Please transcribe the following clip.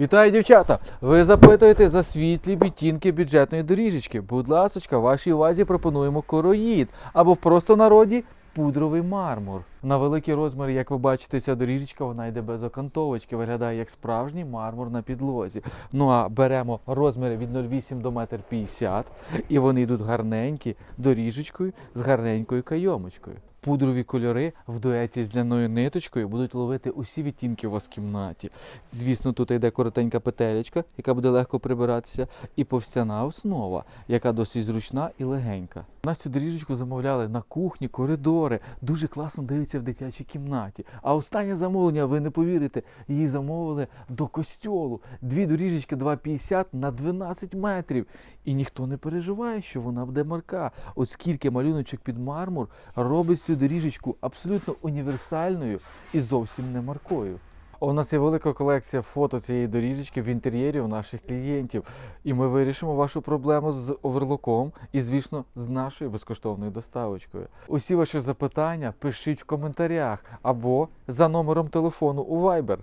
Вітаю, дівчата! Ви запитуєте за світлі відтінки бюджетної доріжечки. Будь ласочка, вашій увазі пропонуємо короїд або в простонароді пудровий мармур. На великі розміри, як ви бачите, ця доріжечка вона йде без окантовочки, виглядає як справжній мармур на підлозі. Ну а беремо розміри від 0,8 до 1,50 м, і вони йдуть гарненькі доріжечкою з гарненькою кайомочкою. Пудрові кольори в дуеті з ляною ниточкою будуть ловити усі відтінки у вас в кімнаті. Звісно, тут йде коротенька петелечка, яка буде легко прибиратися, і повстяна основа, яка досить зручна і легенька. Нас цю доріжечку замовляли на кухні, коридори. Дуже класно дивиться в дитячій кімнаті. А останнє замовлення, ви не повірите, її замовили до костьолу. Дві доріжечки 2,50 на 12 метрів. І ніхто не переживає, що вона буде марка. Оскільки малюночок під мармур робить цю доріжечку абсолютно універсальною і зовсім не маркою. У нас є велика колекція фото цієї доріжечки в інтер'єрі у наших клієнтів, і ми вирішимо вашу проблему з оверлоком і, звісно, з нашою безкоштовною доставочкою. Усі ваші запитання пишіть в коментарях або за номером телефону у Viber.